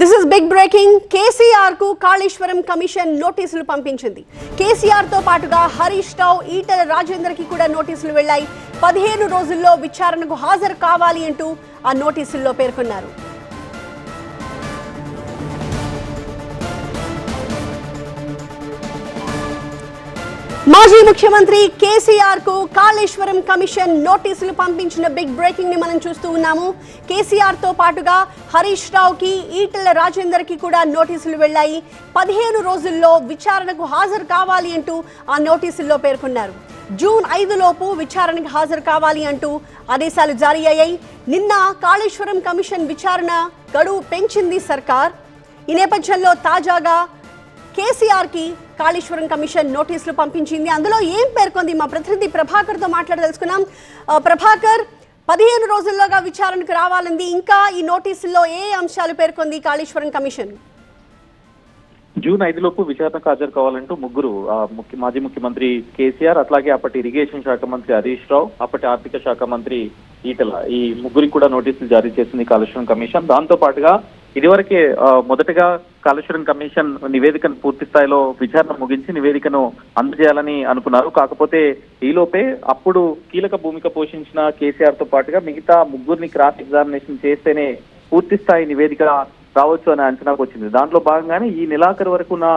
This is big breaking కేసీఆర్కు Kaleshwaram commission నోటీసులు పంపించింది. కేసీఆర్తో పాటుగా హరీష్ రావు ఈటల రాజేందర్కి కూడా నోటీసులు వెళ్ళాయి పదిహేను రోజుల్లో విచారణకు హాజరు కావాలి అంటూ ఆ నోటీసుల్లో పేర్కొన్నారు. మాజీ ముఖ్యమంత్రి కేసీఆర్కు కాళేశ్వరం కమిషన్ నోటీసులు పంపించిన బిగ్ బ్రేకింగ్ని మనం చూస్తూ ఉన్నాము. కేసీఆర్తో పాటుగా హరీష్ రావుకి ఈటెల రాజేందర్కి కూడా నోటీసులు వెళ్ళాయి. పదిహేను రోజుల్లో విచారణకు హాజరు కావాలి అంటూ ఆ నోటీసుల్లో పేర్కొన్నారు. జూన్ ఐదు లోపు విచారణకు హాజరు కావాలి అంటూ ఆదేశాలు జారీ అయ్యాయి. నిన్న కాళేశ్వరం కమిషన్ విచారణ గడువు పెంచింది సర్కార్. ఈ నేపథ్యంలో తాజాగా కేసీఆర్కి కాళేశ్వరం కమిషన్ నోటీసులు పంపించింది. అందులో ఏం పేర్కొంది మా ప్రతినిధి ప్రభాకర్తో మాట్లాడి తెలుసుకున్నాం. ప్రభాకర్ పదిహేను రోజుల్లోగా విచారణకు రావాలంది. ఇంకా ఈ నోటీసుల్లో ఏ అంశాలు పేర్కొంది కాళేశ్వరం కమిషన్? జూన్ ఐదులోపు విచారణకు హాజరు కావాలంటూ ముగ్గురు ముఖ్య మాజీ ముఖ్యమంత్రి కేసీఆర్ అట్లాగే అప్పటి ఇరిగేషన్ శాఖ మంత్రి హరీష్ రావు అప్పటి ఆర్థిక శాఖ మంత్రి ఈటల ఈ ముగ్గురికి కూడా నోటీసులు జారీ చేసింది కాళేశ్వరం కమిషన్. దాంతో పాటుగా ఇదివరకే మొదటగా కాళేశ్వరం కమిషన్ నివేదికను పూర్తి స్థాయిలో విచారణ ముగించి నివేదికను అందజేయాలని అనుకున్నారు. కాకపోతే ఈలోపే అప్పుడు కీలక భూమిక పోషించిన కేసీఆర్తో పాటుగా మిగతా ముగ్గురిని క్రాస్ ఎగ్జామినేషన్ చేస్తేనే పూర్తి స్థాయి నివేదిక రావచ్చు అనే అంచనాకు వచ్చింది. దాంట్లో భాగంగానే ఈ నెలాఖరు వరకు ఉన్న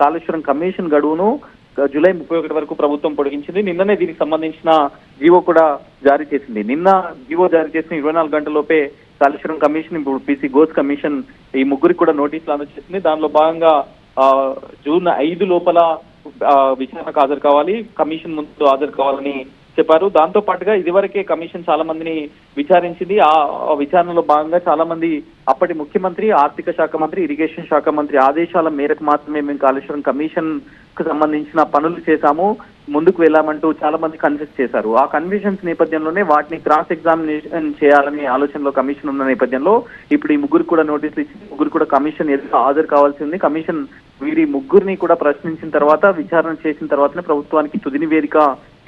కాళేశ్వరం కమిషన్ గడువును జూలై ముప్పై ఒకటి వరకు ప్రభుత్వం పొడిగించింది. నిన్ననే దీనికి సంబంధించిన జీవో కూడా జారీ చేసింది. నిన్న జీవో జారీ చేసిన ఇరవై నాలుగు గంటలలోపే కాళేశ్వరం కమిషన్ ఇప్పుడు పీసీ గోస్ కమిషన్ ఈ ముగ్గురికి కూడా నోటీసులు అందజేసింది. దానిలో భాగంగా ఆ, జూన్ ఐదు లోపల విచారణకు హాజరు కావాలి. కమిషన్ ముందు హాజరు కావాలని చెప్పారు. దాంతో పాటుగా ఇదివరకే కమిషన్ చాలా మందిని విచారించింది. ఆ విచారణలో భాగంగా చాలా మంది అప్పటి ముఖ్యమంత్రి ఆర్థిక శాఖ మంత్రి ఇరిగేషన్ శాఖ మంత్రి ఆదేశాల మేరకు మాత్రమే మేము కాళేశ్వరం కమిషన్కు సంబంధించిన పనులు చేశాము. ముందుకు వెళ్ళామంటూ చాలా మంది కన్ఫ్యూజ్ చేశారు. ఆ కన్విషన్స్ నేపథ్యంలోనే వాటిని క్రాస్ ఎగ్జామినేషన్ చేయాలనే ఆలోచనలో కమిషన్ ఉన్న నేపథ్యంలో ఇప్పుడు ఈ ముగ్గురు కూడా నోటీసులు ఇచ్చి ముగ్గురు కూడా కమిషన్ ఎదురు హాజరు కావాల్సి ఉంది. కమిషన్ వీరి ముగ్గురిని కూడా ప్రశ్నించిన తర్వాత విచారణ చేసిన తర్వాతనే ప్రభుత్వానికి తుది నివేదిక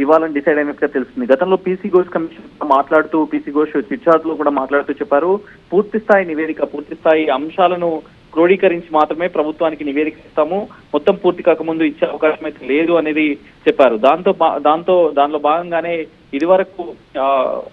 ఇవ్వాలని డిసైడ్ అయినట్టుగా తెలుస్తుంది. గతంలో పీసీ ఘోష్ కమిషన్ మాట్లాడుతూ పీసీ ఘోష్ చిట్చాట్లో కూడా మాట్లాడుతూ చెప్పారు పూర్తి స్థాయి నివేదిక పూర్తి స్థాయి అంశాలను క్రోడీకరించి మాత్రమే ప్రభుత్వానికి నివేదిక ఇస్తాము. మొత్తం పూర్తి కాకముందు ఇచ్చే అవకాశం అయితే లేదు అనేది చెప్పారు. దాంతో బా- దాంతో దానిలో భాగంగానే ఇదివరకు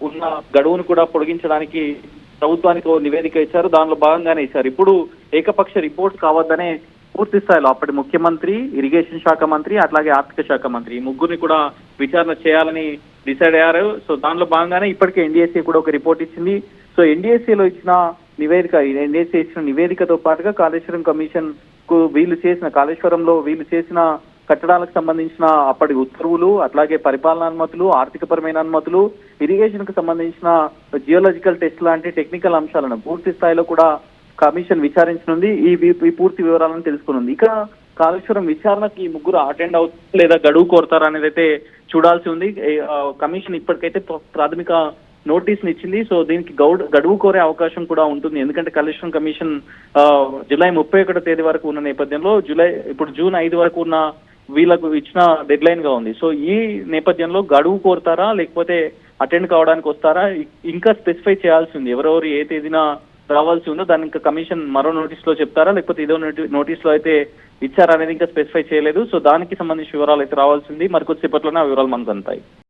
ఉన్న గడువును కూడా పొడిగించడానికి ప్రభుత్వానికి నివేదిక ఇచ్చారు. దానిలో భాగంగానే ఇచ్చారు. ఇప్పుడు ఏకపక్ష రిపోర్ట్ కావద్దనే పూర్తి స్థాయిలో అప్పటి ముఖ్యమంత్రి ఇరిగేషన్ శాఖ మంత్రి అట్లాగే ఆర్థిక శాఖ మంత్రి. ఈ ముగ్గురిని కూడా విచారణ చేయాలని డిసైడ్ అయ్యారు. సో దానిలో భాగంగానే ఇప్పటికే ఎన్డీఎస్సీ కూడా ఒక రిపోర్ట్ ఇచ్చింది. సో ఎన్డీఎస్సీలో ఇచ్చిన నివేదిక ఎన్డీఎస్సీ ఇచ్చిన నివేదికతో పాటుగా కాళేశ్వరం కమిషన్కు వీళ్ళు చేసిన కాళేశ్వరంలో వీళ్ళు చేసిన కట్టడాలకు సంబంధించిన అప్పటి ఉత్తర్వులు అట్లాగే పరిపాలన అనుమతులు ఆర్థికపరమైన అనుమతులు ఇరిగేషన్కు సంబంధించిన జియోలజికల్ టెస్ట్ లాంటి టెక్నికల్ అంశాలను పూర్తి స్థాయిలో కూడా కమిషన్ విచారించనుంది. ఈ ఈ పూర్తి వివరాలను తెలుసుకునుంది. ఇక కాళేశ్వరం విచారణకి ఈ ముగ్గురు అటెండ్ అవుతారు లేదా గడువు కోరుతారా అనేది అయితే చూడాల్సి ఉంది. కమిషన్ ఇప్పటికైతే ప్రాథమిక నోటీస్ ఇచ్చింది. సో దీనికి గౌడ్ గడువు కోరే అవకాశం కూడా ఉంటుంది. ఎందుకంటే కాళేశ్వరం కమిషన్ జూలై ముప్పై ఒకటో తేదీ వరకు ఉన్న నేపథ్యంలో జూలై ఇప్పుడు జూన్ ఐదు వరకు ఉన్న వీళ్ళకు ఇచ్చిన డెడ్ లైన్గా ఉంది. సో ఈ నేపథ్యంలో గడువు కోరుతారా లేకపోతే అటెండ్ కావడానికి వస్తారా ఇంకా స్పెసిఫై చేయాల్సి ఉంది. ఎవరెవరు ఏ తేదీన రావాల్సి ఉందో దాని ఇంకా కమిషన్ మరో నోటీస్లో చెప్తారా? లేకపోతే ఇదో నోటీస్లో అయితే ఇచ్చారా అనేది ఇంకా స్పెసిఫై చేయలేదు. సో దానికి సంబంధించిన వివరాలు అయితే రావాల్సింది. మరికొద్దిసేపట్లోనే ఆ వివరాలు మనకు అందుతాయి